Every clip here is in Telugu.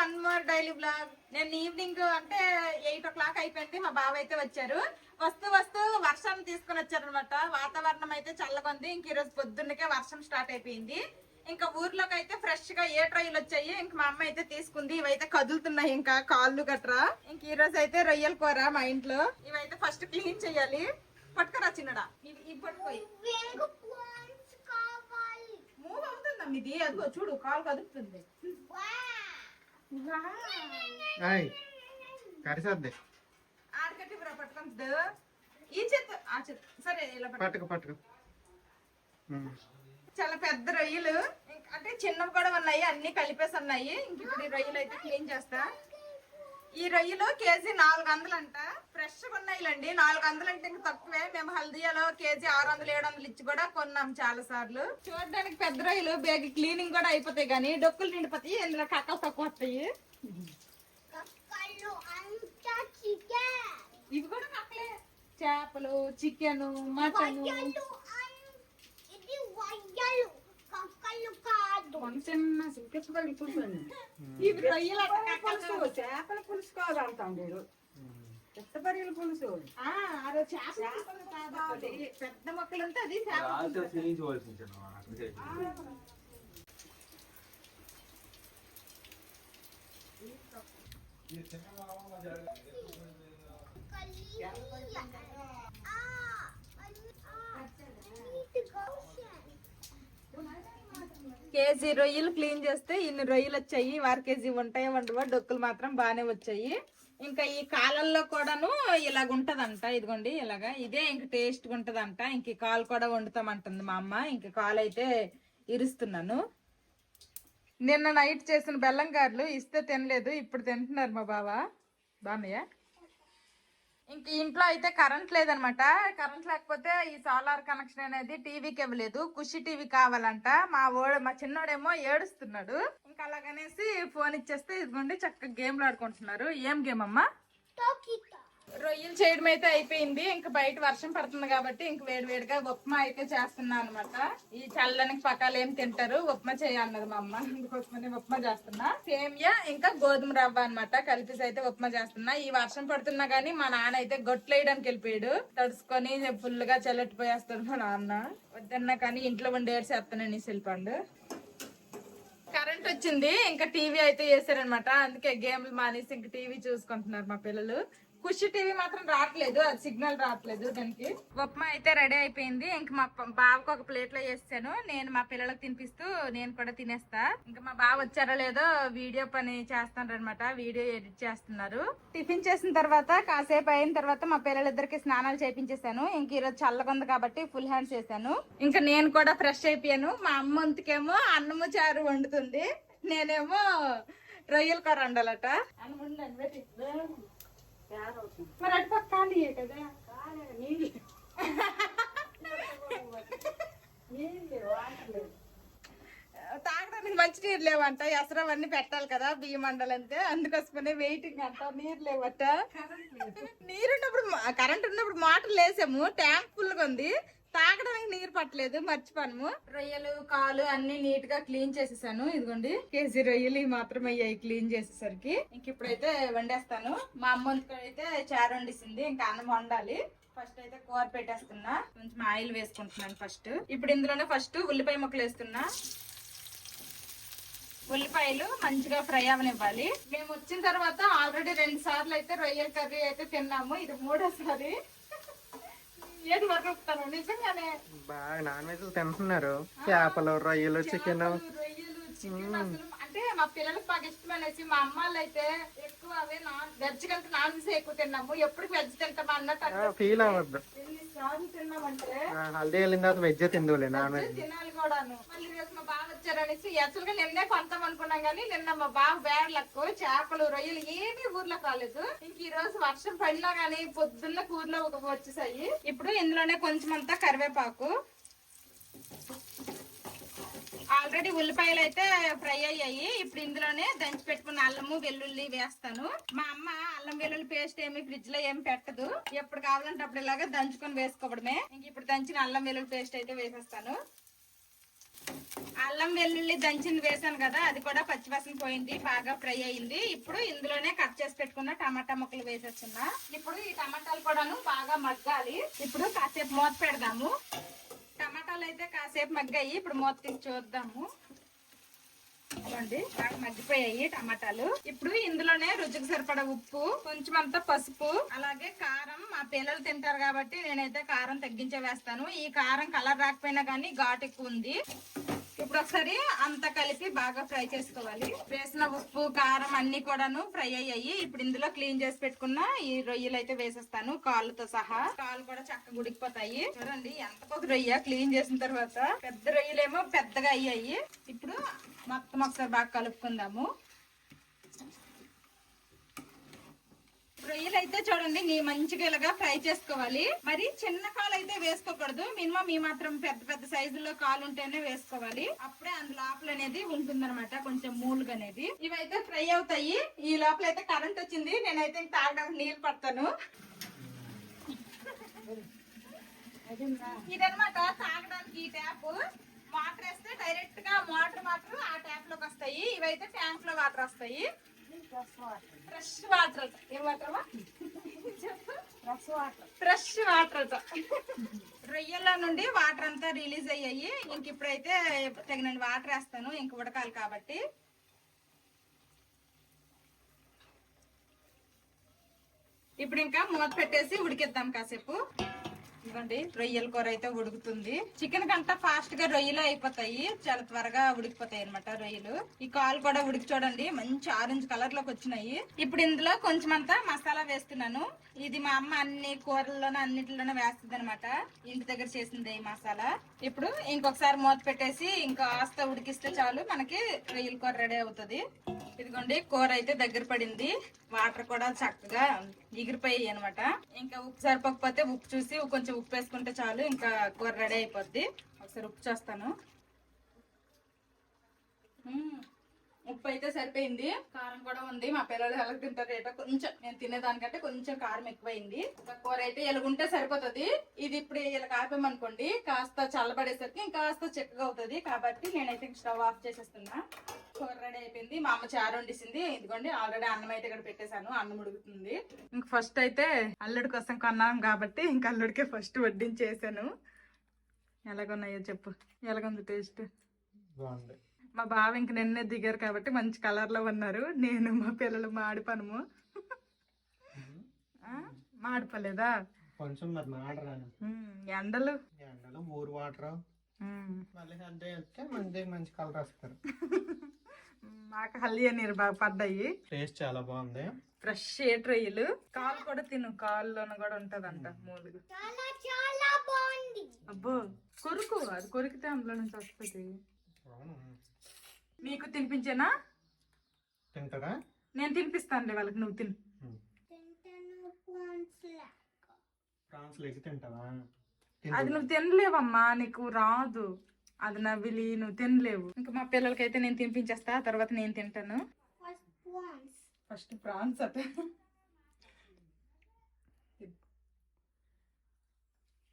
One more daily blog. నేను ఈవినింగ్ అంటే ఎయిట్ ఓ క్లాక్ అయిపోయింది మా బావ అయితే వచ్చారు. వస్తూ వస్తూ వర్షం తీసుకుని వచ్చారనమాట. వాతావరణం అయితే చల్లగా ఉంది ఇంక ఈరోజు పొద్దున్నకే వర్షం స్టార్ట్ అయిపోయింది. ఇంకా ఊర్లోకి అయితే ఫ్రెష్గా ఏ ట్రైలు వచ్చాయి ఇంక మా అమ్మ అయితే తీసుకుంది. ఇవైతే కదులుతున్నాయి ఇంకా కాళ్ళు గట్రా. ఇంక ఈ రోజు అయితే రొయ్యల కూర మా ఇంట్లో. ఇవైతే ఫస్ట్ క్లీన్ చేయాలి. పట్టుకురా చిన్నడా. పట్టుకోయి. మూవ్ అవుతుందమ్మ ఇది. అదిగో చూడు కాలు కదుపుతుంది కరిసద్ది. ఆడకట్టి బ్రా పట్టుకుంది ఈ చేత ఆ చేత సరే ఇలా పట్టు. పట్టుకు పట్టుకు. చాలా పెద్ద రొయ్యలు. అంటే చిన్నవి కూడా ఉన్నాయి అన్ని కలిపేసి ఉన్నాయి. ఇంక ఇప్పుడు ఈ రొయ్యలు అయితే క్లీన్ చేస్తా. ఈ రొయ్యలు కేజీ నాలుగు వందలు అంట ఫ్రెష్గా ఉన్నాయిలండి. నాలుగు వందలు అంటే ఇంకా తక్కువే. మేము హల్దీయాలో కేజీ ఆరు వందలు ఏడు వందలు ఇచ్చి కూడా కొన్నాం చాలా సార్లు చూడడానికి పెద్ద రొయ్యలు బేగ క్లీనింగ్ కూడా అయిపోతాయి కానీ డొక్కులు నిండిపోతాయి. ఇందులో కక్కలు తక్కువ వస్తాయి. ఇవి కూడా కక్కలే. చేపలు చికెన్ మటన్. చిన్న సిక్కించబడి కూర్చొని ఇవి రొయ్యలు అట్ట కక్కలు పులుసు చేపల పులుసు కాదంటాం మీరు. చిత్తపరియల పులుసు. ఆ, ఆ రోజు చేపల పులుసు కాదు, అది పెద్ద మొక్కలు ఉంటే అది చేపల కేజీ రొయ్యలు క్లీన్ చేస్తే ఇన్ని రొయ్యలు వచ్చాయి వారి కేజీ ఉంటాయో వండవో డొక్కులు మాత్రం బాగానే వచ్చాయి. ఇంకా ఈ కాలల్లో కూడాను ఇలాగ ఉంటదంట ఇదిగోండి ఇలాగ. ఇదే ఇంక టేస్ట్ ఉంటదంట ఇంక కాలు కూడా వండుతామంటుంది మా అమ్మ. ఇంక కాలు అయితే ఇరుస్తున్నాను. నిన్న నైట్ చేసిన బెల్లం గారులు ఇస్తే తినలేదు ఇప్పుడు తింటున్నారు మా బావ. బాగున్నాయా? ఇంక ఇంట్లో అయితే కరెంట్ లేదనమాట. కరెంట్ లేకపోతే ఈ సోలార్ కనెక్షన్ అనేది టీవీకి ఇవ్వలేదు. కుషి టీవీ కావాలంట. మా ఓడు మా చిన్నోడేమో ఏడుస్తున్నాడు. ఇంకా అలాగనేసి ఫోన్ ఇచ్చేస్తే ఇదిగోండి చక్కగా గేమ్లు ఆడుకుంటున్నారు. ఏం గేమ్ అమ్మా రొయ్యలు చేయడం అయితే అయిపోయింది. ఇంకా బయట వర్షం పడుతుంది కాబట్టి ఇంక వేడి వేడిగా ఉప్మా అయితే చేస్తున్నా అనమాట ఈ చల్లనికి పకాలు ఏం తింటారు? ఉప్మా చేయన్నది మా అమ్మ. అందుకోసమని ఉప్మా చేస్తున్నా. సేమియా ఇంకా గోధుమ రవ్వ అన్నమాట. కలిపేసి అయితే ఉప్మా చేస్తున్నా. ఈ వర్షం పడుతున్నా గానీ మా నాన్న అయితే గొట్లు వేయడానికి వెళ్ళిపోయాడు. తడుచుకొని ఫుల్గా చల్లటిపోయేస్తాడు మా నాన్న. వద్దన్నా కానీ ఇంట్లో ఉండేవారు చేస్తానని శిల్పండు కరెంట్ వచ్చింది. ఇంకా టీవీ అయితే వేసారనమాట అందుకే గేమ్లు మానేసి ఇంకా టీవీ చూసుకుంటున్నారు మా పిల్లలు. ఖుషి టీవీ మాత్రం రావట్లేదు అది సిగ్నల్ రావట్లేదు దానికి. ఉప్మా అయితే రెడీ అయిపోయింది. ఇంకా మా బావకు ఒక ప్లేట్లో వేసాను నేను మా పిల్లలకు తినిపిస్తూ నేను కూడా తినేస్తా. ఇంకా మా బావ వచ్చారో లేదో వీడియో పని చేస్తాను అనమాట వీడియో ఎడిట్ చేస్తున్నారు. టిఫిన్ చేసిన తర్వాత కాసేపు అయిన తర్వాత మా పిల్లలిద్దరికి స్నానాలు చేపించేశాను. ఇంక ఈరోజు చల్లగా ఉంది కాబట్టి ఫుల్ హ్యాండ్స్ చేశాను ఇంకా నేను కూడా ఫ్రెష్ అయిపోయాను. మా అమ్మ వంతుకేమో అన్నము చారు వండుతుంది. నేనేమో రొయ్యల కూర వండాలట. అన్నం. మరి అటు పక్క ఖాళీయే కదా? తాగడానికి మంచి నీరు లేవంట. ఎసరం అన్ని పెట్టాలి కదా బియ్యం మండలంతే అందుకోసమనే వెయిటింగ్ అంట. నీరు లేవట. నీరు ఉన్నప్పుడు కరెంట్ ఉన్నప్పుడు మోటార్ లేసాము. ట్యాంక్ ఫుల్గా ఉంది. తాగడానికి నీరు పట్టలేదు మర్చిపోను రొయ్యలు కాలు అన్ని నీట్గా క్లీన్ చేసేసాను. ఇదిగోండి. కేజీ రొయ్యలు మాత్రం అయ్యాయి క్లీన్ చేసేసరికి. ఇంక ఇప్పుడైతే వండేస్తాను. మా అమ్మ అయితే చారు వండిసింది ఇంకా అన్నం వండాలి. ఫస్ట్ అయితే కూర పెట్టేస్తున్నా. కొంచెం ఆయిల్ వేసుకుంటున్నాను ఫస్ట్. ఇప్పుడు ఇందులోనే ఫస్ట్ ఉల్లిపాయ ముక్కలు వేస్తున్నా. ఉల్లిపాయలు మంచిగా ఫ్రై అవనివ్వాలి. మేము వచ్చిన తర్వాత ఆల్రెడీ రెండు సార్లు అయితే రొయ్యల కర్రీ అయితే తిన్నాము. ఇది మూడోసారి. ఏది వరకుతాను నిజంగానే. బాగా నాన్ వెజ్ తింటున్నారు. చేపలు రొయ్యలు చికెన్. రొయ్యలు చికెన్ మా పిల్లలకు బాగా ఇష్టం అనేసి మా అమ్మాళ్ళు అయితే ఎక్కువ అవే నాన్ వెజ్ కంటే నాన్ వెజ్ ఎక్కువ తిన్నాము. ఎప్పుడు వెజ్ తింటామా అన్నట్టు. ఫీల్ అవ్వద్దు. ఎన్నిసార్లు తిన్నామంటే ఆ, హల్దీ వెళ్ళిన తర్వాత వెజ్ తిందులే నాన్ వెజ్ తినాలి కూడాను. మళ్ళీ రేపు మా బావ వచ్చారనేసి యాక్చువల్గా నిన్నే కొంటాం అనుకున్నాం కానీ నిన్న మా బావ బేడలకు చేపలు రొయ్యలు ఏమీ ఊర్లోకి రాలేదు. ఇంక ఈ రోజు వర్షం పడినా గానీ పొద్దున్న కూరలో ఒక వచ్చేసాయి. ఇప్పుడు ఇందులోనే కొంచెం అంతా కరివేపాకు ఆల్రెడీ ఉల్లిపాయలు అయితే ఫ్రై అయ్యాయి. ఇప్పుడు ఇందులోనే దంచి పెట్టుకున్న అల్లము వెల్లుల్లి వేస్తాను. మా అమ్మ అల్లం వెల్లుల్లి పేస్ట్ ఏమి ఫ్రిడ్జ్లో ఏమి పెట్టదు. ఎప్పుడు కావాలంటే అప్పుడు ఇలాగా దంచుకొని వేసుకోవడమే. ఇంక ఇప్పుడు దంచిన అల్లం వెల్లుల్లి పేస్ట్ అయితే వేసేస్తాను. అల్లం వెల్లుల్లి దంచింది వేసాను కదా అది కూడా పచ్చివాసన పోయింది బాగా ఫ్రై అయింది ఇప్పుడు ఇందులోనే కట్ చేసి పెట్టుకున్న టమాటా ముక్కలు వేసేస్తున్నా. ఇప్పుడు ఈ టమాటాలు కూడాను బాగా మగ్గాలి. ఇప్పుడు కాసేపు మూత పెడదాము. టమాటాలు అయితే కాసేపు మగ్గాయి. ఇప్పుడు మూత తీసి చూద్దాము. చూడండి బాగా మగ్గిపోయాయి టమాటాలు. ఇప్పుడు ఇందులోనే రుచికి సరిపడ ఉప్పు కొంచెం అంతా పసుపు అలాగే కారం. మా పిల్లలు తింటారు కాబట్టి నేనైతే కారం తగ్గించే వేస్తాను. ఈ కారం కలర్ రాకపోయినా కానీ ఘాటు ఎక్కువ ఉంది. ఇప్పుడు ఒకసారి అంతా కలిపి బాగా ఫ్రై చేసుకోవాలి. వేసిన ఉప్పు కారం అన్ని కూడాను ఫ్రై అయ్యాయి. ఇప్పుడు ఇందులో క్లీన్ చేసి పెట్టుకున్న ఈ రొయ్యలు అయితే వేసేస్తాను కాళ్ళతో సహా. కాళ్ళు కూడా చక్కగా ఉడికిపోతాయి. చూడండి ఎంత ఒక రొయ్య క్లీన్ చేసిన తర్వాత. పెద్ద రొయ్యలేమో పెద్దగా అయ్యాయి. ఇప్పుడు మొత్తం ఒకసారి బాగా కలుపుకుందాము. రొయ్యలు అయితే చూడండి నీ మంచిగా ఇలాగా ఫ్రై చేసుకోవాలి. మరి చిన్న కాలు అయితే వేసుకోకూడదు. మినిమం ఈ మాత్రం పెద్ద పెద్ద సైజులో కాలు ఉంటేనే వేసుకోవాలి. అప్పుడే అందు లోపల అనేది ఉంటుందన్నమాట కొంచెం మూలుగా అనేది. ఇవైతే ఫ్రై అవుతాయి. ఈ లోపల అయితే కరెంట్ వచ్చింది. నేనైతే తాగడానికి నీళ్ళు పడతాను. ఇదనమాట తాగడానికి ఈ ట్యాప్ వాటర్ వేస్తే డైరెక్ట్గా వాటర్ మాత్రం ఆ ట్యాప్లోకి వస్తాయి. ఇవైతే ట్యాంక్లో వాటర్ వస్తాయి. ఫ్రెష్ వాటర్ ఏం ఫ్రెష్ వాటర్ రొయ్యల నుండి వాటర్ అంతా రిలీజ్ అయ్యాయి. ఇంక ఇప్పుడైతే తగినంత వాటర్ వేస్తాను. ఇంక ఉడకాలి కాబట్టి. ఇప్పుడు ఇంకా మూత పెట్టేసి ఉడికిద్దాం కాసేపు. ఇవ్వండి రొయ్యల కూర అయితే ఉడుకుతుంది. చికెన్ కంటే ఫాస్ట్గా రొయ్యలు అయిపోతాయి. చాలా త్వరగా ఉడికిపోతాయి అనమాట రొయ్యలు. ఈ కాలు కూడా ఉడికి చూడండి మంచి ఆరెంజ్ కలర్లోకి వచ్చినాయి. ఇప్పుడు ఇందులో కొంచెం అంతా మసాలా వేస్తున్నాను. ఇది మా అమ్మ అన్ని కూరల్లోనూ అన్నిటిలోనూ వేస్తుంది అనమాట ఇంటి దగ్గర చేసింది ఈ మసాలా. ఇప్పుడు ఇంకొకసారి మూత పెట్టేసి ఇంకా ఆస్త ఉడికిస్తే చాలు మనకి రొయ్యల కూర రెడీ అవుతుంది. ఇదిగోండి కూర అయితే దగ్గర పడింది. వాటర్ కూడా చక్కగా ఎగిరిపోయాయి అనమాట ఇంకా ఉప్పు సరిపోకపోతే ఉప్పు చూసి కొంచెం ఉప్పు వేసుకుంటే చాలు ఇంకా కూర రెడీ అయిపోద్ది. ఒకసారి ఉప్పు చేస్తాను. ఉప్పు అయితే సరిపోయింది. కారం కూడా ఉంది. మా పిల్లలు ఎలా తింటారు ఏటో కొంచెం నేను తినేదానికంటే కొంచెం కారం ఎక్కువైంది. కూర అయితే ఎలాగుంటే సరిపోతుంది. ఇది ఇప్పుడు ఇలా కాపామనుకోండి కాస్త చల్లబడేసరికి ఇంకాస్త చిక్కగా అవుతుంది. కాబట్టి నేనైతే స్టవ్ ఆఫ్ చేసేస్తున్నా. కూర రెడీ అయిపోయింది. మా అమ్మ చారు వండిసింది. ఇదిగోండి ఆల్రెడీ అన్నం అయితే ఇక్కడ పెట్టేశాను. అన్నం ఉడుకుతుంది. ఇంక ఫస్ట్ అయితే అల్లుడి కోసం కొన్నాం కాబట్టి ఇంక అల్లుడికే ఫస్ట్ వడ్డించేసాను. ఎలాగున్నాయో చెప్పు. ఎలాగుంది టేస్ట్? బాగుంది. మా బావ ఇంక నిన్నే దిగారు కాబట్టి మంచి కలర్లో ఉన్నారు. నేను మా పిల్లలు మాడిపనము ఆ? మాడిపోలేదా కొంచెం మరి మాడరాను ఉమ్, ఎండలు? ఎండలో ఊరు వాటర్. మళ్ళీ వస్తే మంచి మంచి కలర్ వస్తారు మాకు హల్లియా నీరు బాగా పడ్డాయి. టేస్ట్ చాలా బాగుంది. ఫ్రెష్ ఏట్ రొయ్యలు కాలు కూడా తిను కాళ్ళలోన కూడా ఉంటదంట మూలుగు. అబ్బో కొరుకు అది కొరికితే అందులో నుంచి వస్తుంది. మీకు తినిపించేనా? తింటారా నేను తినిపిస్తానులే వాళ్ళకి నువ్వు తిను. ప్రాన్స్ లెగ్ తింటావా? అది నువ్వు తినలేవమ్మా నీకు రాదు. అది నవ్విలి నువ్వు తినలేవు. ఇంకా మా పిల్లలకైతే నేను తినిపించేస్తా ఆ తర్వాత నేను తింటాను. First prawns. అట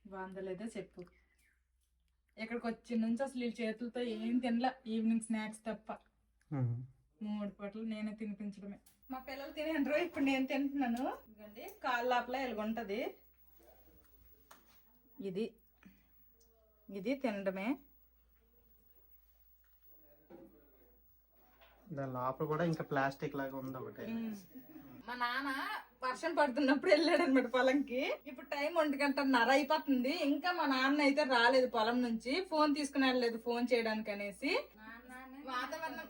బాగుందా లేదా చెప్పు. ఇక్కడికి వచ్చిన నుంచి అసలు ఈ చేతులతో ఏం తినలా. ఈవినింగ్ స్నాక్స్ తప్ప. మూడు పూటలు నేనే తినిపించడమే. మా పిల్లలు తినేండ్రు ఇప్పుడు నేను తింటున్నాను. కాళ్ళ లోపల ఎలుగుంటది. ఇది. ఇది తినడమే. దాని లోపల కూడా ఇంకా ప్లాస్టిక్ లాగా ఉంది ఒకటి. మా నాన్న వర్షం పడుతున్నప్పుడు వెళ్ళాడు అనమాట పొలంకి. ఇప్పుడు టైం ఒంటి గంటన్నర అయిపోతుంది. ఇంకా మా నాన్న అయితే రాలేదు పొలం నుంచి. ఫోన్ తీసుకుని వెళ్ళలేదు ఫోన్ చేయడానికి అనేసి. వాతావరణం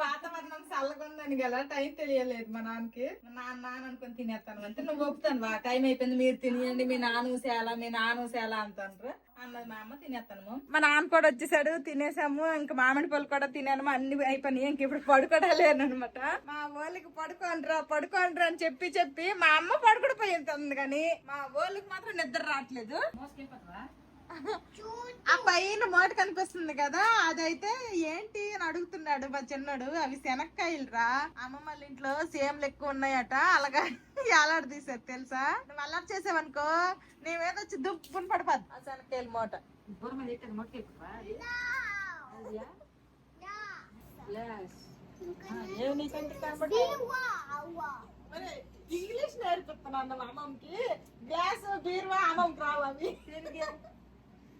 వాతావరణం చల్లగా ఉందని గల టైం తెలియలేదు మా నాన్నకి. మా నాన్న నాన్న అనుకుని తినేస్తాను అంటే నువ్వు ఒప్పుతాను వా టైం అయిపోయింది మీరు తినేయండి మీ నాన్న సేల మీ నాన్న సేల అంటారు అన్నది మా అమ్మ తినేస్తాను మా నాన్న కూడా వచ్చేసాడు తినేసాము ఇంకా మామిడి పళ్ళు కూడా తినాము అన్ని అయిపోయినాయి ఇంక ఇప్పుడు పడుకోవడాలేను అనమాట మా వాళ్ళకి పడుకోండ్రా పడుకోండ్రా అని చెప్పి చెప్పి మా అమ్మ పడుకుడు పోయింది కానీ మా వాళ్ళకి మాత్రం నిద్ర రావట్లేదు. ఆ పైన మోట కనిపిస్తుంది కదా అదైతే ఏంటి అని అడుగుతున్నాడు మా చిన్నోడు. అవి శనక్కాయలు రా. అమ్మ వాళ్ళ ఇంట్లో సేమ్లు ఎక్కువ ఉన్నాయట అలాగా ఎలాడ తీసారు తెలుసా? నువ్వు అల్లరి చేసావనుకో నీ మీద వచ్చి దుప్పుని పడిపోద్ది. ఆ శనక్కాయల మూట. ఇంగ్లీష్ నేర్పిస్తున్నాను అమ్మమ్మకి గ్లాస్ బీరువా అమ్మమ్మకి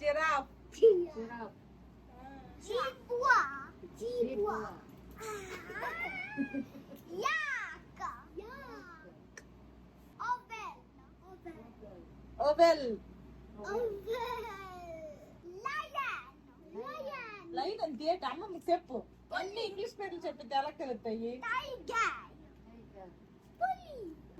జిరాఫ్ ఓవెల్ లైన్ అంతే అమ్మమ్మకి చెప్పు. అన్ని ఇంగ్లీష్ పేర్లు చెప్పితే ఎలా తెలుస్తాయి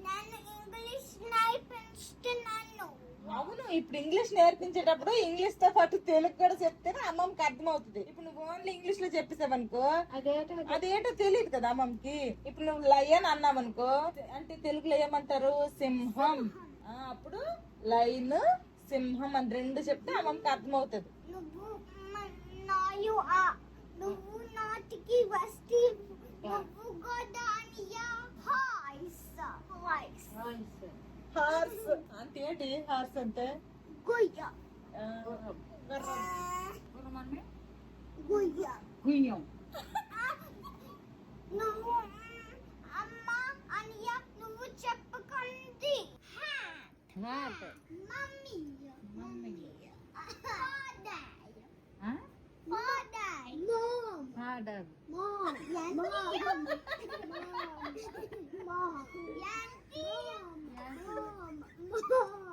నన్ను ఇంగ్లీష్ నేర్పించుతున్నాను అవును ఇప్పుడు ఇంగ్లీష్ నేర్పించేటప్పుడు ఇంగ్లీష్తో పాటు తెలుగు కూడా చెప్తేనే అమ్మమ్మకి అర్థమవుతుంది. ఇప్పుడు నువ్వు ఓన్లీ ఇంగ్లీష్లో చెప్పేసావనుకో అదేటో అదేంటో తెలియదు కదా అమ్మమ్మకి. ఇప్పుడు నువ్వు లయన్ అన్నావనుకో అంటే తెలుగులో ఏమంటారు సింహం. ఆ, అప్పుడు లైన్ సింహం అని రెండు చెప్తే అమ్మమ్మకి అర్థమవుతుంది. ఏంటి హార్స్ అంటే గుయ్య ఆ, గుర్రం. గుయ్య గుయ్యం నువ్వు మ్, అమ్మ అనియ నువ్వు చెప్పుకుంది హాట్ మమ్మీ మమ్మీ ఫాదర్ ఆ? Father mom father Mom. Mom. Mom. Yanti. Mom. Mom. Father. Mom.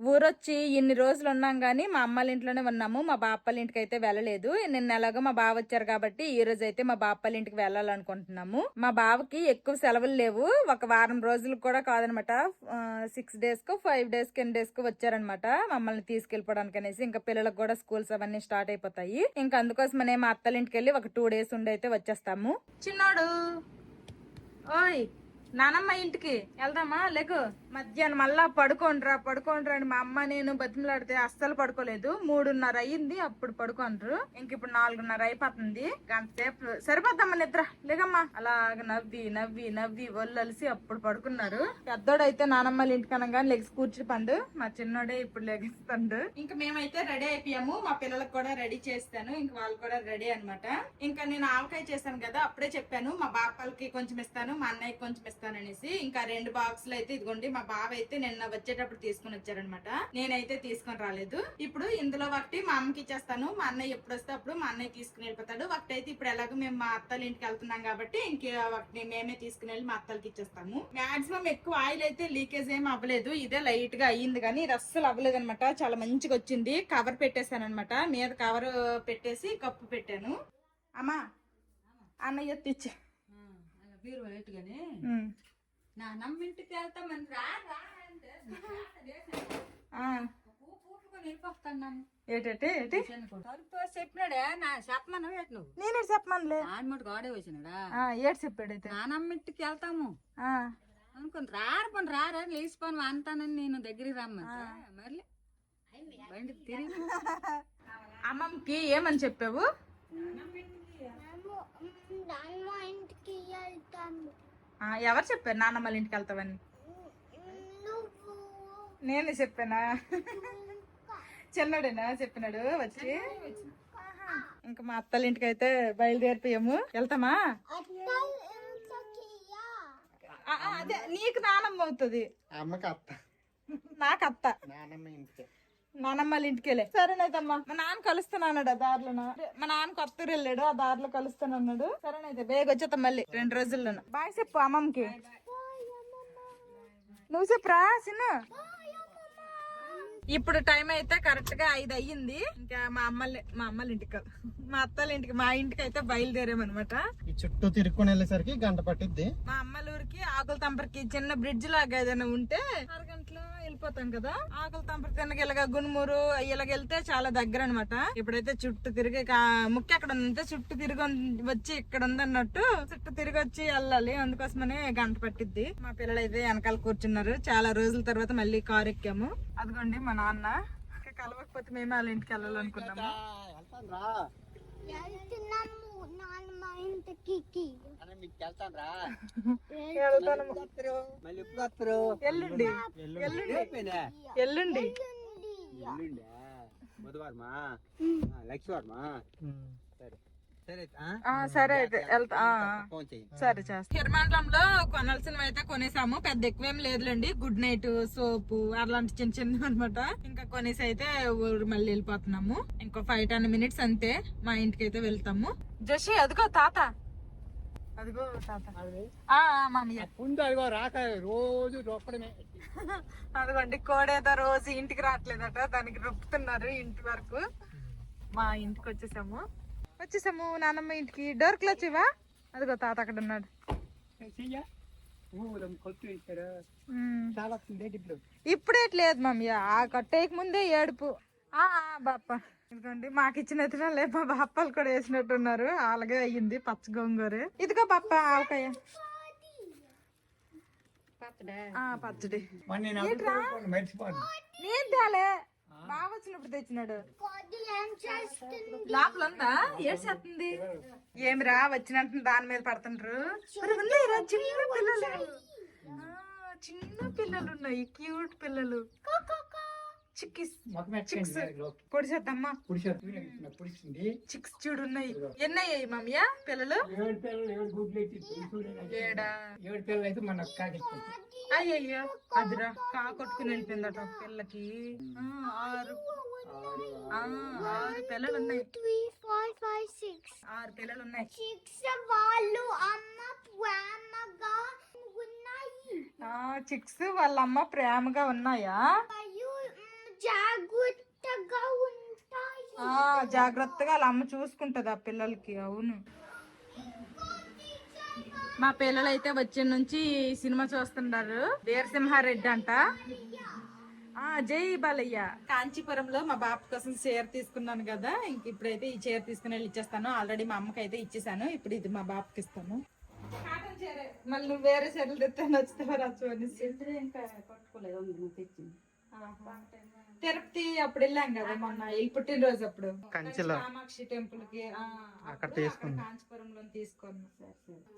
ఊరొచ్చి ఇన్ని రోజులు ఉన్నాం కానీ మా అమ్మల ఇంట్లోనే ఉన్నాము. మా బాప్పల ఇంటికి అయితే వెళ్ళలేదు. నిన్న ఎలాగో మా బావ వచ్చారు కాబట్టి ఈ రోజు అయితే మా బాప్పల ఇంటికి వెళ్ళాలనుకుంటున్నాము. మా బావకి ఎక్కువ సెలవులు లేవు. ఒక వారం రోజులు కూడా కాదనమాట. సిక్స్ డేస్కు ఫైవ్ డేస్ టెన్ డేస్కు వచ్చారనమాట మమ్మల్ని తీసుకెళ్ళిపోవడానికి అనేసి. ఇంకా పిల్లలకు కూడా స్కూల్స్ అవన్నీ స్టార్ట్ అయిపోతాయి. ఇంకా అందుకోసమనే మా అత్తల ఇంటికి వెళ్ళి ఒక టూ డేస్ ఉండి అయితే వచ్చేస్తాము. చిన్నోడు! ఓయ్! నానమ్మ ఇంటికి వెళ్దామా? లేకు. మధ్యాహ్నం మళ్ళా పడుకోండ్రా పడుకోండ్రా అని మా అమ్మ నేను బతిమలాడితే అస్సలు పడుకోలేదు. మూడున్నర అయ్యింది అప్పుడు పడుకోండ్రు. ఇంక ఇప్పుడు నాలుగున్నర అయిపోతుంది. గంటసేపు సరిపోద్దమ్మా నిద్ర. లేకమ్మా. అలాగ నవ్వి నవ్వి నవ్వి ఒళ్ళలిసి అప్పుడు పడుకున్నారు. పెద్దోడైతే నానమ్మల ఇంటికి అనగానే లెగ్స్ కూర్చుని పండు. మా చిన్నోడే ఇప్పుడు లెగిస్తాడు. ఇంకా మేమైతే రెడీ అయిపోయాము. మా పిల్లలకు కూడా రెడీ చేస్తాను. ఇంక వాళ్ళు కూడా రెడీ అన్నమాట. ఇంకా నేను ఆవకాయ చేశాను కదా అప్పుడే చెప్పాను. మా బాపాలకి కొంచెం ఇస్తాను మా అన్నయ్యకి కొంచెం ఇస్తాను. అనేసి ఇంకా రెండు బాక్సులు అయితే ఇదిగోండి. మా బావ అయితే నిన్న వచ్చేటప్పుడు తీసుకుని వచ్చారనమాట నేనైతే తీసుకొని రాలేదు. ఇప్పుడు ఇందులో ఒకటి మా అమ్మకి ఇచ్చేస్తాను. మా అన్నయ్య ఎప్పుడు వస్తే అప్పుడు మా అన్నయ్య తీసుకుని వెళ్ళిపోతాడు. ఒకటి అయితే ఇప్పుడు ఎలాగో మేము మా అత్తల ఇంటికి వెళ్తున్నాం కాబట్టి ఇంక ఒకటి మేమే తీసుకుని వెళ్ళి మా అత్తలకి ఇచ్చేస్తాము. మాక్సిమం ఎక్కువ ఆయిల్ అయితే లీకేజ్ ఏమి అవ్వలేదు. ఇదే లైట్గా అయ్యింది కానీ ఇది అస్సలు అవ్వలేదు అనమాట చాలా మంచిగా వచ్చింది. కవర్ పెట్టేశాను అనమాట మీద కవర్ పెట్టేసి కప్పు పెట్టాను. అమ్మా అన్నయ్య తెచ్చా బీరువా ఎట్టుగానే నా నమ్మింటికి వెళ్తామని రా రా అంటే పూట్టుకొని వెళ్ళిపోతాను నన్ను. ఏటేటి ఏటి తలుపు చెప్పినాడే నా చెప్పమను ఏటి నువ్వు? నేనే చెప్పమనులే. ఆయన మటుకు ఆడే వచ్చినాడా? ఆ, ఏడు చెప్పాడైతే? నా నమ్మింటికి వెళ్తాము. ఆ, అనుకుని రారు పని రారా లేచిపోను అంతానని నేను దగ్గరికి రమ్మంటే మరి బండి తిరిగి అమ్మమ్మకి ఏమని చెప్పావు? ఇంటికి ఎవరు చెప్పారు నాన్నమ్మల ఇంటికి వెళ్తావని? నేనే చెప్పానా? చిన్నడేనా? చెప్పినాడు వచ్చి. ఇంకా మా అత్తల ఇంటికి అయితే బయలుదేరిపోయాము. వెళ్తామా? అదే నీకు నానమ్మ అవుతుంది. అమ్మకి అత్త నాకు అత్త నానమ్మ ఇంటికి. నానమ్మల ఇంటికి వెళ్ళే సరేనైతమ్మా. మా నాన్న కలుస్తానన్నాడు ఆ దారిలో మా నాన్న కొత్తూరు వెళ్ళాడు ఆ దారిలో కలుస్తానన్నాడు సరేనైతే బేగ వచ్చేస్తాం మళ్ళీ. రెండు రోజుల్లోనూ. బాయ్ చెప్పు అమ్మమ్మకి. నువ్వు చెప్పురా చిన్న? ఇప్పుడు టైం అయితే కరెక్ట్గా ఐదు అయ్యింది. ఇంకా మా అమ్మల మా అమ్మల ఇంటికి మా అత్తల ఇంటికి మా ఇంటికి అయితే బయలుదేరామన్నమాట. ఈ చుట్టూ తిరుక్కొని వెళ్ళేసరికి గంట పట్టిద్ది. మా అమ్మల ఊరికి ఆకుల తంపరికి చిన్న బ్రిడ్జ్ లాగా ఏదైనా ఉంటే ఆరు గంటలో వెళ్ళిపోతాం కదా. ఆకుల తంపరి తిన్నకి ఇలాగ గునుమూరు ఇలాగ వెళ్తే చాలా దగ్గర అనమాట ఇప్పుడైతే చుట్టూ తిరిగి కా- ముఖ్య అక్కడ ఉందంటే చుట్టూ తిరిగి వచ్చి ఇక్కడ ఉందన్నట్టు చుట్టూ తిరిగి వచ్చి వెళ్ళాలి. అందుకోసమనే గంట పట్టిద్ది. మా పిల్లలు అయితే వెనకాల కూర్చున్నారు. చాలా రోజుల తర్వాత మళ్ళీ కారు ఎక్కాము. అదిగోండి మా నాన్న. ఇంకా కలవకపోతే మేము వాళ్ళ ఇంటికి వెళ్ళాలనుకున్నాము. ఎల్లుండి. ఎల్లుండి. ఎల్లుండి. బుధవారమా? లక్ష్మీవారమా? సరే సరే. సరే అయితే వెళ్తా సరే చేస్తా. కిరమాండ్లంలో కొనాల్సినవి అయితే కొనేసాము. పెద్ద ఎక్కువేం లేదులేండి. గుడ్ నైట్ సోపు అలాంటి చిన్న చిన్న అనమాట ఇంకా కొనేసి అయితే ఊరు మళ్ళీ వెళ్ళిపోతున్నాము. ఇంకో ఫైవ్ టెన్ మినిట్స్ అంతే. మా ఇంటికి అయితే వెళ్తాము. జషి అదిగో తాత. అదిగో తాత. మామయ్య అదిగో రాక రోజు రొప్పడమే అదిగోండి కోడేదో రోజు ఇంటికి రావట్లేదట. దానికి రొప్పుతున్నారు ఇంటి వరకు. మా ఇంటికి వచ్చేసాము. వచ్చేసాము నాన్నమ్మ ఇంటికి. డోర్ క్లోజ్ ఇవా అదిగో తాత అక్కడ ఉన్నాడు. ఉమ్. చాలా ఇప్పుడు ఇప్పుడే లేదు మమ్మీ ఆ కట్టేయక ముందే ఏడుపు. ఆ ఆ, బాప్ప. ఇదిగోండి మాకు ఇచ్చిన ఎత్తున మా బాప్పలు కూడా వేసినట్టున్నారు. అలాగే అయ్యింది పచ్చ గోంగూర. ఇదిగో బాప్ప ఆవకాయ. ఆ, పచ్చడి. నేను తేలే బాగా వచ్చినప్పుడు తెచ్చినాడు లోపల ఉందా ఏసేస్తుంది ఏమిరా వచ్చినట్టు దాని మీద ఉన్నాయిరా చిన్న పిల్లలు. చిన్న పిల్లలు ఉన్నాయి క్యూట్ పిల్లలు. చిక్కిస్ చిక్స్ పొడిచేద్దమ్మా. పుడిచింది. చిక్స్ చూడు ఉన్నాయి ఎన్ని అయ్యాయి మమ్మీయా పిల్లలు? ఏడు పిల్లలు ఏడు గుడ్లు ఎత్తి చూడలేదు. ఏడా? ఏడు పిల్లలు అయితే మన కాకి అయ్యయ్యో అదిరా కా కొట్టుకుని వెళ్ళిపోయిందట పిల్లకి. ఆ, ఆరు. ఆ, ఆరు పిల్లలు ఉన్నాయి త్రీ ఫోర్ ఫైవ్ సిక్స్ ఆరు పిల్లలు ఉన్నాయి వాళ్ళు అమ్మ ప్రేమగా ఉన్నాయి ఆ చిక్స్ వాళ్ళ అమ్మ ప్రేమగా ఉన్నాయా? జాగ్రత్తగా ఉంటాయి. ఆ జాగ్రత్తగా వాళ్ళ అమ్మ చూసుకుంటది ఆ పిల్లలకి అవును. మా పిల్లలు అయితే వచ్చే నుంచి సినిమా చూస్తున్నారు. వీరసింహారెడ్డి అంట. ఆ జై బాలయ్య. కాంచీపురంలో మా బాబు కోసం చీర తీసుకున్నాను కదా ఇంక ఇప్పుడైతే ఈ చీర తీసుకుని వెళ్ళి ఇచ్చేస్తాను. ఆల్రెడీ మా అమ్మకి అయితే ఇచ్చేసాను ఇప్పుడు ఇది మా బాబుకి ఇస్తాను. మళ్ళీ నువ్వు వేరే చీరలు తెస్తే నచ్చుతావా నచ్చవని తిరుపతి అప్పుడు వెళ్ళాం కదా మొన్న ఈ పుట్టినరోజు అప్పుడు. కంచిలో. కామాక్షి టెంపుల్కి ఆ, అక్కడ తీసుకున్నా. కాంచీపురంలో తీసుకున్నాం.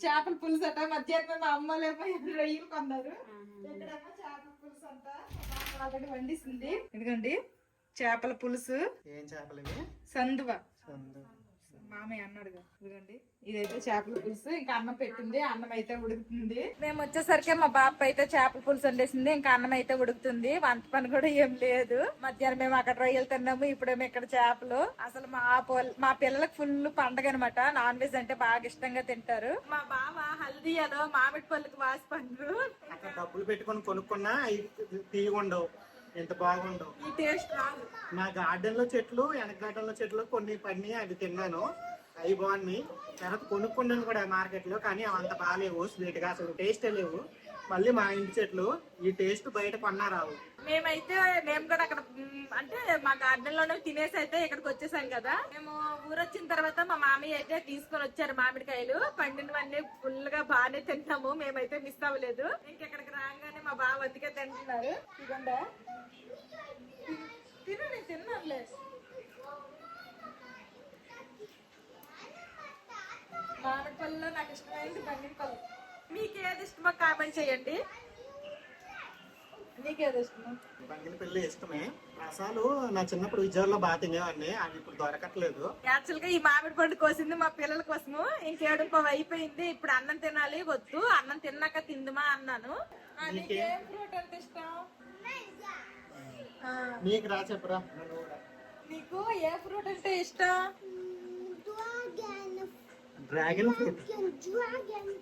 చేపల పులుసు అట మధ్యాహ్నం మా అమ్మలేమో రొయ్యలు కొన్నారు. ఇక్కడేమో చేపల పులుసు అంట ఆల్రెడీ వండిస్తుంది ఎందుకండి చేపల పులుసు. ఏం చేపలు సందువ. మామయ్య అన్నాడుగా ఇదిగోండి ఇదైతే చేపల పులుసు ఇంకా అన్నం పెట్టింది అన్నం అయితే ఉడుకుతుంది. మేము వచ్చేసరికి మా బాప అయితే చేపల పులుసు వండేసింది ఇంకా అన్నం అయితే ఉడుకుతుంది వంట పని కూడా ఏం లేదు. మధ్యాహ్నం మేము అక్కడ రొయ్యలు తిన్నాము ఇప్పుడేమో ఇక్కడ చేపలు. అసలు మా పోల్ మా పిల్లలకు ఫుల్ పండగ అనమాట నాన్ వెజ్ అంటే బాగా ఇష్టంగా తింటారు. మా బావ హల్దీ అదో మామిడి పళ్ళకి వాసి పండ్రు అక్కడ డబ్బులు పెట్టుకొని కొనుక్కున్నా తీయగుండవు ఎంత బాగుండవు ఈ టేస్ట్ రాదు. మా గార్డెన్లో చెట్లు వెనక గార్డెన్లో చెట్లు కొన్ని పడినాయి అవి తిన్నాను. అవి బాగున్నాయి. తర్వాత కొనుక్కున్నాను కూడా మార్కెట్లో కానీ అవి అంత బాగాలేవు. స్వీట్గా అసలు టేస్ట్ లేవు. మళ్ళీ మా ఇంటి చెట్లు ఈ టేస్ట్ బయట కొన్నా రావు మేమైతే మేము కూడా అక్కడ అంటే మా గార్డెన్లోనే తినేసి అయితే ఇక్కడికి వచ్చేసాం కదా. మేము ఊరొచ్చిన తర్వాత మా మామయ్య అయితే తీసుకొని వచ్చారు మామిడికాయలు. పండినవన్నీ ఫుల్గా బాగానే తింటాము మేమైతే మిస్ అవ్వలేదు. ఇంకెక్కడికి రాగానే మా బావ అందుకే తింటున్నారు. ఇదండా తిను నేను తిన్నానులే. మామిడి పళ్ళలో నాకు ఇష్టమైంది పండిన పళ్ళు. మీకు ఏది ఇష్టమో కామెంట్ చేయండి. నీకేది ఇష్టమో బంగిన పిల్ల ఇష్టమే. రసాలు నా చిన్నప్పుడు విజయవాడలో బాగా తినేవాడిని. అవి ఇప్పుడు దొరకట్లేదు. యాక్చువల్గా ఈ మామిడి పండు కోసింది మా పిల్లల కోసము. ఇంకేడుకో అయిపోయింది. ఇప్పుడు అన్నం తినాలి వద్దు. అన్నం తిన్నాక తిందుమా అన్నాను. ఆ, నీకు ఏ ఫ్రూట్ అంటే ఇష్టం? ఆ, నీకు రా చెప్పరా. నీకు ఏ ఫ్రూట్ అంటే ఇష్టం? Dragon dragon fruit. Dragon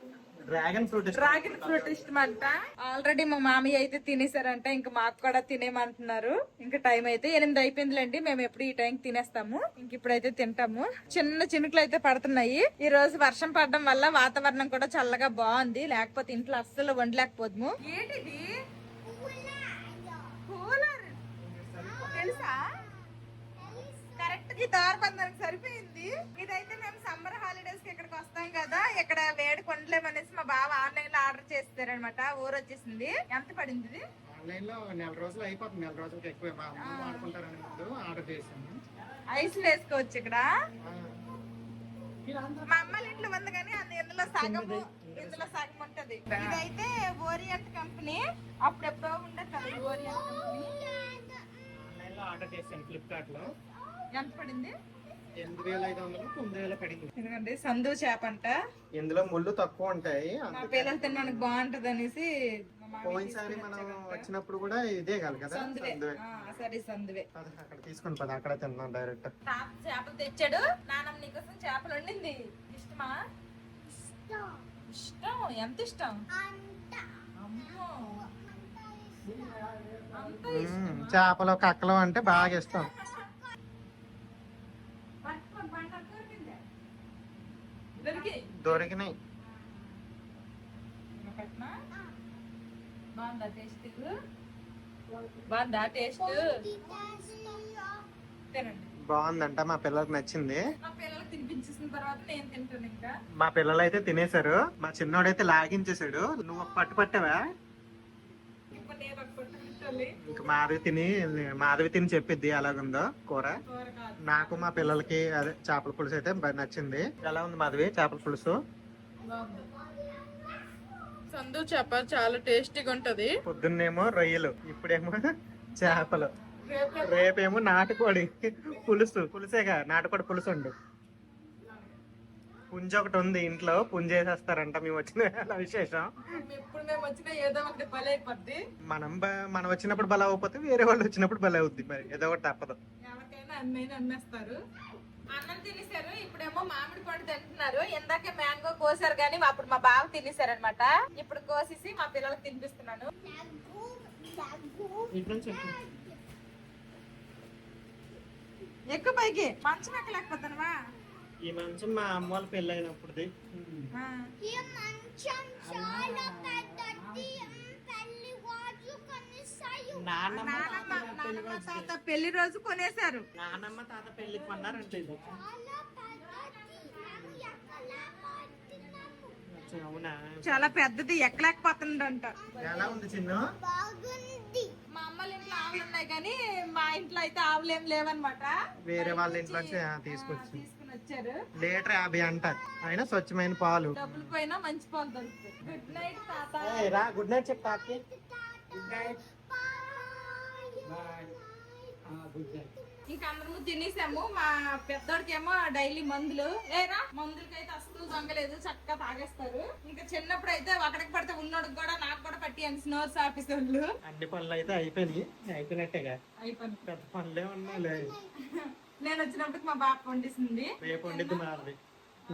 dragon fruit dragon fruit ఇష్టం అంట. ఆల్రెడీ మా మామయ్య అయితే తినేసారంట ఇంకా మాకు కూడా తినేమంటున్నారు ఇంకా టైం అయితే ఎనిమిది అయిపోయిందిలేండి. మేము ఎప్పుడు ఈ టైంకి తినేస్తాము. ఇంక ఇప్పుడైతే తింటాము. చిన్న చినుకులు అయితే పడుతున్నాయి. ఈ రోజు వర్షం పడడం వల్ల వాతావరణం కూడా చల్లగా బాగుంది. లేకపోతే ఇంట్లో అస్సలు వండలేకపోదుము. ఏంటిది కూలర్ తెలుసా గా దారబంధానికి సరిపోయింది. ఇదైతే మేము సమ్మర్ హాలిడేస్కి ఇక్కడికి వస్తాం కదా ఇక్కడ వేడి కొండలేమనేసి మా బావ ఆన్లైన్లో ఆర్డర్ చేస్తారనమాట ఊరు వచ్చేసింది. ఎంత పడింది ఆన్లైన్లో నెల రోజులు అయిపోతుంది. నెల రోజులకి ఎక్కువ. వాడుకుంటారని ముందు ఆర్డర్ చేశాను ఐస్ వేసుకోవచ్చు ఇక్కడ. మా అమ్మ ఇంట్లో ఉంది కానీ అది ఇందులో సగం ఇందులో సగం ఉంటది. ఇదైతే ఓరియంట్ కంపెనీ. అప్పుడెప్పుడో ఉండేది కదా ఈ ఓరియంట్ కంపెనీ. ఆన్లైన్లో ఆర్డర్ చేశాను ఫ్లిప్కార్ట్లో ఎంత పడింది? ఎనిమిది వేల ఐదు వందలు తొమ్మిది వేల పడింది. ఎందుకంటే సందు చేప అంట. ఇందులో ముళ్ళు తక్కువ ఉంటాయి మా పిల్లలు తినడానికి బాగుంటది అనేసి మా మామయ్య పోయినసారి మనం వచ్చినప్పుడు కూడా ఇదే కాదు కదా? సందువే. సందువే. ఆ, సరే సందువే. పద, అక్కడ తీసుకుని పద అక్కడ తిందాం డైరెక్ట్. తాత చేపలు తెచ్చాడు. నానమ్మ నీకోసం చేపలు వండింది. ఇష్టమా? ఇష్టం. ఎంత ఇష్టం? అమ్మో. అంత ఇష్టం. చేపలు కక్కలు అంటే బాగా ఇష్టం పట్టుకొని బండ దొరికిందా? దొరికి దొరికినాయి. పెట్టనా? బాగుందా టేస్ట్ బాగుందా టేస్ట్ తినండి. బాగుందంట మా పిల్లలకు నచ్చింది. మా పిల్లలు అయితే తినేశారు. మా చిన్నోడైతే లాగించేశాడు. నువ్వు పట్టు పట్టావా ఇప్పుడు నేను ఒక పొట్టు పెట్టాలి ఇంక మాధవి తిని మాధవి తిని చెప్పిద్ది ఎలాగుందో కూర. నాకు మా పిల్లలకి అదే చేపల పులుసు అయితే బాగా నచ్చింది. ఎలా ఉంది మాధవి చేపల పులుసు? సందు చేప చాలా టేస్టీగా ఉంటది. పొద్దున్నేమో రొయ్యలు ఇప్పుడేమో చేపలు. రేపేమో నాటుకోడి పులుసు పులుసేగా నాటుకోడి పులుసు ఉండు పుంజ ఒకటి ఉంది ఇంట్లో పుంజ వేసేస్తారంట మేము వచ్చిన వేళ విశేషం. ఎప్పుడు మేము వచ్చినా ఏదో ఒకటి బలి అయిపోద్ది. మనం బ- మనం వచ్చినప్పుడు బల అవ్వకపోతే వేరే వాళ్ళు వచ్చినప్పుడు బల అవుద్ది మరి ఏదో ఒకటి తప్పదు. ఎవరికైనా అన్నైనా అమ్మేస్తారు. అన్నం తినేసారు ఇప్పుడేమో మామిడి పండు తింటున్నారు. ఇందాకే మ్యాంగో కోసారు కానీ అప్పుడు మా బావ తినేసారు అనమాట ఇప్పుడు కోసేసి మా పిల్లలకు తినిపిస్తున్నాను. ఎక్కువ పైకి మంచం ఎక్కలేకపోతున్నావా? ఈ మంచం మా అమ్మ వాళ్ళ పెళ్ళి అయినప్పుడుది ఈ మంచం చాలా పెద్దది. పెళ్ళి నాన్నమ్మ తాత రోజు కొనేశారు. నానమ్మ తాత పెళ్ళి కొన్నారంటే ఇది. అవునా? చాలా పెద్దది ఎక్కలేకపోతుందంట. ఎలా ఉంది చిన్న బాగుంది. మా అమ్మల ఇంట్లో ఆవులు ఉన్నాయి కానీ మా ఇంట్లో అయితే ఆవులు ఏం లేవన్నమాట. వేరే వాళ్ళ ఇంట్లో తీసుకొచ్చి. తీసుకుని వచ్చారు లీటర్ యాభై అంట అయినా స్వచ్ఛమైన పాలు. డబ్బులు పోయినా మంచి పాలు దొరుకుతాయి. గుడ్ నైట్ తాత. ఏయ్, రా గుడ్ నైట్ చెప్తాకి ఇంకా అందరము తినేసాము. మా పెద్దోడికి ఏమో డైలీ మందులు. ఏరా మందులకి అయితే అస్సలు దొంగలేదు చక్కగా తాగేస్తారు. ఇంకా చిన్నప్పుడు అయితే ఒకడికి పడితే ఉన్నోడికి కూడా నాకు కూడా పట్టి అని స్నోర్స్ ఆఫీసర్లు అన్ని పనులు అయితే అయిపోయినాయి. అయిపోయినట్టేగా. అయిపోయింది పెద్ద పనులే ఉన్నాయి నేను వచ్చినప్పటికి మా బాప వండిస్తుంది రేపు వండిద్ది మాది.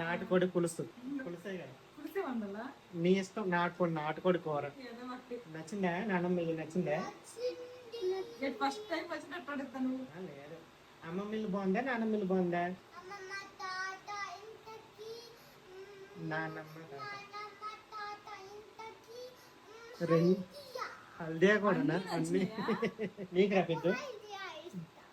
నాటుకోడి పులుసు. పులిసి వందలా నీ ఇష్టం నాటుకోడి నాటుకోడి కూర. నచ్చిందా? నాన్నమ్మ నచ్చిందా? ఫస్ట్ టైం వచ్చినట్టు లేదు. అమ్మమ్మ ఇల్లు బాగుందా? నాన్నమ్మ ఇల్లు బాగుందా? రెండు. హల్దీయా కూడానా అన్ని నీకు రా పెద్ద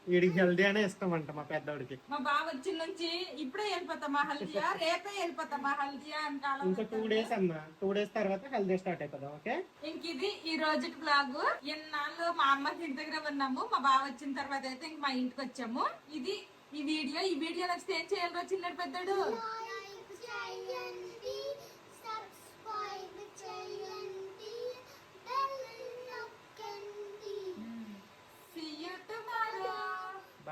వీడికి హెల్దీ అనే ఇష్టం అంట మా పెద్దోడికి మా బావ వచ్చిన నుంచి ఇప్పుడే వెళ్ళిపోతా మా హల్దియా రేపే వెళ్ళిపోతా మా హల్దియా అని కాలం ఇంకా టూ డేస్ అమ్మా టూ డేస్ తర్వాత హెల్దీ స్టార్ట్ అయిపోదాం ఓకే ఇంక ఇది ఈ రోజు బ్లాగ్ ఇన్నాళ్ళు మా అమ్మ ఇంటి దగ్గర ఉన్నాము మా బావ వచ్చిన తర్వాత అయితే ఇంక మా ఇంటికి వచ్చాము ఇది ఈ వీడియో ఈ వీడియో నచ్చితే ఏం చేయాలి చిన్నడు పెద్దడు